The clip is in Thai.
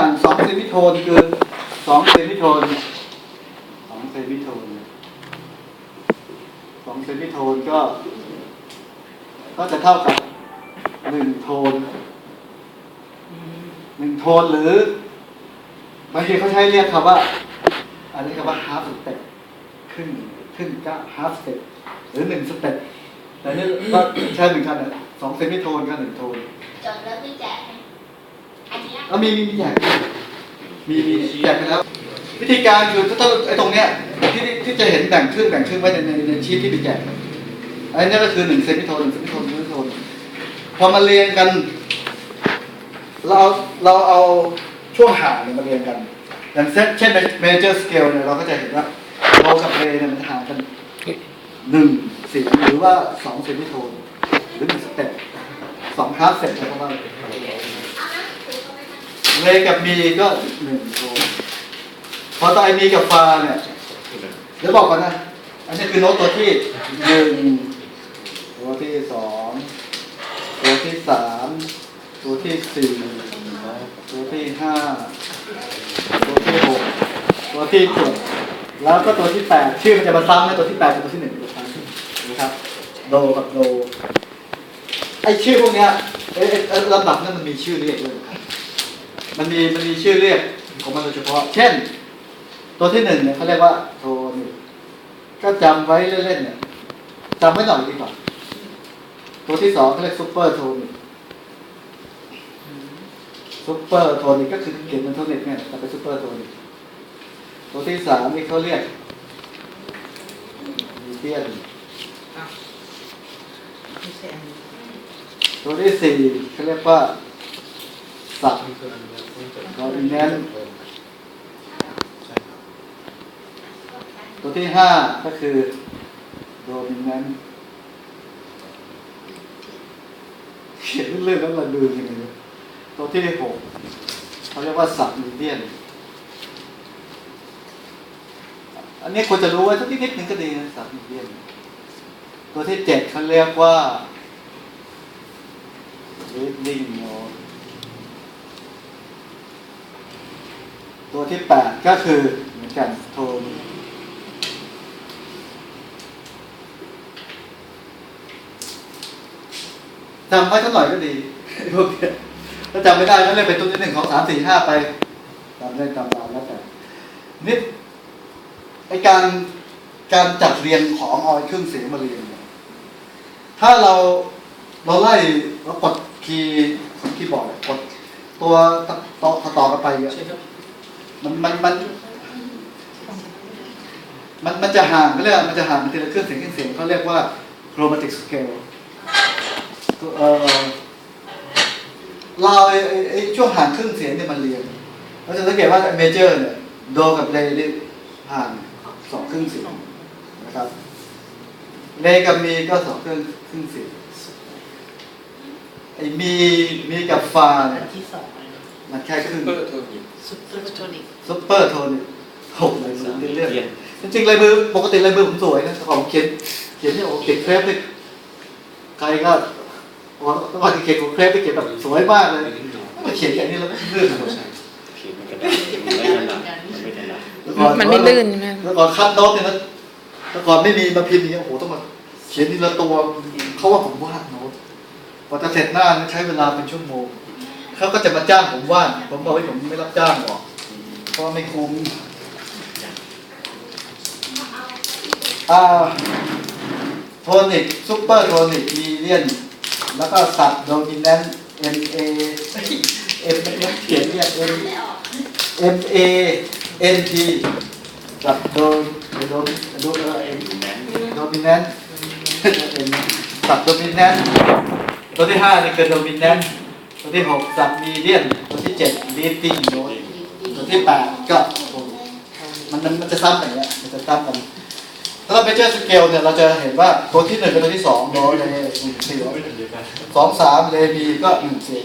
ผ่านสองเซมิโทนคือสองเซมิโทนสองเซมิโทนสองเซมิโทนก็ ก็จะเท่ากับหนึ่งโทนหนึ่งโทนหรือบางทีเขาใช้เรียกคำว่า อันนี้คำว่า half step ครึ่งครึ่งก็ half step หรือหนึ่งสเต็ปแต่นี่ก็ใช้เหมือนกันนะสองเซมิโทนกับหนึ่งโทนจบแล้วไม่แจ กให้อันนี้นะแล้วมีมีมีแจกมีมีแจกไปแล้ว วิธีการคือถ้าไอ้ตรงเนี้ยที่ที่จะเห็นแบ่งครึ่งแบ่งครึ่งไว้ในในในชีทที่ไปแจกอันนี้ก็คือหนึ่งเซมิโทนหนึ่งเซมิโทนหนึ่งเซมิโทนพอมาเรียงกัน เราเราเอาช่วงห่างเนี่ยมาเรียงกันอย่างเช่นเช่น major scale เนี่ยเราก็จะเห็นว่าโลกับเรเนี่ยมันห่างกันหนึ่งเสียงหรือว่าสองเซมิโทนหรือหนึ่งสเต็ปสองฮาร์ฟเซตนะครับว่าเอานะถือเข้า เรกับมีก็หนึ่งโทนพอต่อไอมีกับฟาเนี่ย เดี๋ยวบอกก่อนนะ อันนี้คือโน้ตตัวที่หนึ่งตัวที่สองตัวที่สามตัวที่สี่ตัวที่ห้าตัวที่หกตัวที่เจ็ดแล้วก็ตัวที่แปดชื่อมันจะมาซ้ำนะตัวที่แปดกับตัวที่หนึ่งจะซ้ำนะครับโดกับโดไอชื่อพวกเนี้ยเอ้ยเอ้ยลำดับนั้นมันมีชื่อเรียกด้วยครับ มันมีมันมีชื่อเรียกของมันโดยเฉพาะ เช่น ตัวที่หนึ่งเนี่ยเขาเรียกว่าโทนิกก็จำไว้เล่นๆเนี่ยจำไว้หน่อยดีกว่า ตัวที่สองเขาเรียกซูเปอร์โทนิกซูเปอร์โทนิกก็คือเขียนเป็นโทนิกเนี่ยแต่เป็นซูเปอร์โทนิกตัวที่สามนี่เขาเรียกมีเทียนไม่ใช่อันนี้ตัวที่สี่เขาเรียกว่า สับดอมิแนนตัวที่ห้าก็คือโดมิแนนเขียนเรื่องแล้วเราดูยังไงเนี่ยตัวที่หกเขาเรียกว่าสับมีเดียน อันนี้ควรจะรู้ไว้สักนิดหนึ่งก็ดีนะสับมีเดียน ตัวที่เจ็ดเขาเรียกว่า reading note ตัวที่แปดก็คือเหมือนกันโทนจำไว้สักหน่อยก็ดีพวกเนี้ยถ้าจำไม่ได้ก็เล่นเป็นตัวที่หนึ่งของสามสี่ห้าไปจำได้จำตามแล้วแต่นี่ไอการการจัดเรียงของออ้เครื่องเสียงมาเรียงเนี่ยถ้าเราเราไล่เรากดคีย์คีย์บอร์ดกดตัวต่อต่อต่อกันไปอะ มันมันมันมันมันจะห่างก็เรียกว่ามันจะห่างมันทีละเครื่องเสียงเครื่องเสียงเขาเรียกว่า chromatic scale ตัวเออเราไอ้ไอช่วงห่างครึ่งเสียงเนี่ยมันเรียงเราจะสังเกตว่าเมเจอร์เนี่ยโดกับเรนี่ห่างสองครึ่งเสียงนะครับเรกับมีก็สองครึ่งครึ่งเสียงไอ้มีมีกับฟาเนี่ย มันแค่ครึ่งเปอร์โทนิกซุปเปอร์โทนิกซุปเปอร์โทนหกเลยมือเรื่อยๆจริงๆลายมือปกติลายมือผมสวยนะแต่ของเขียนเขียนที่โอ้ติดเครปนี่ใครก็โอ้ต้องมาเขียนของเครปที่เขียนแบบสวยมากเลยมาเขียนอย่างนี้แล้วเลื่อนหมดเขียนมันกระดาษมันไม่ถนัดมันไม่ถนัดมันไม่ลื่นใช่ไหมแล้วก่อนคัดโน้ตเนี่ยนะแล้วก่อนไม่มีมาพิมพ์อย่างนี้ยโอ้โหต้องมาเขียนทีละตัวเขาว่าผมวาดโน้ตพอจะเสร็จหน้าใช้เวลาเป็นชั่วโมง เขาก็จะมาจ้างผมว่าดผมบอกว่าผมไม่รับจ้างหรอกเพราะไม่คุ้มอ่าโทนิกซุปเปอร์โทนิกมีเลียน แล้วก็สับโดมิแนน M A M ไม่เขียนเนี่ย M ไม่ออก M A N T กับโดโดโดเออ M โดมิแนนต์สับโดมิแนนต์ตัวที่ห้านี่คือโดมิแนนตััวที่หกสับมีเดียนตัวที่เจ็ดลีดดิ้งโดตัวที่แปดก็มันมันมันจะซ้ำอย่างเงี้ยมันจะซ้ำกันถ้าเราไปเจอสเกลเนี่ยเราจะเห็นว่าตัวที่หนึ่งกับตัวที่สองโดเลหนึ่งเสียงสองสามเลมีก็หนึ่งเสียง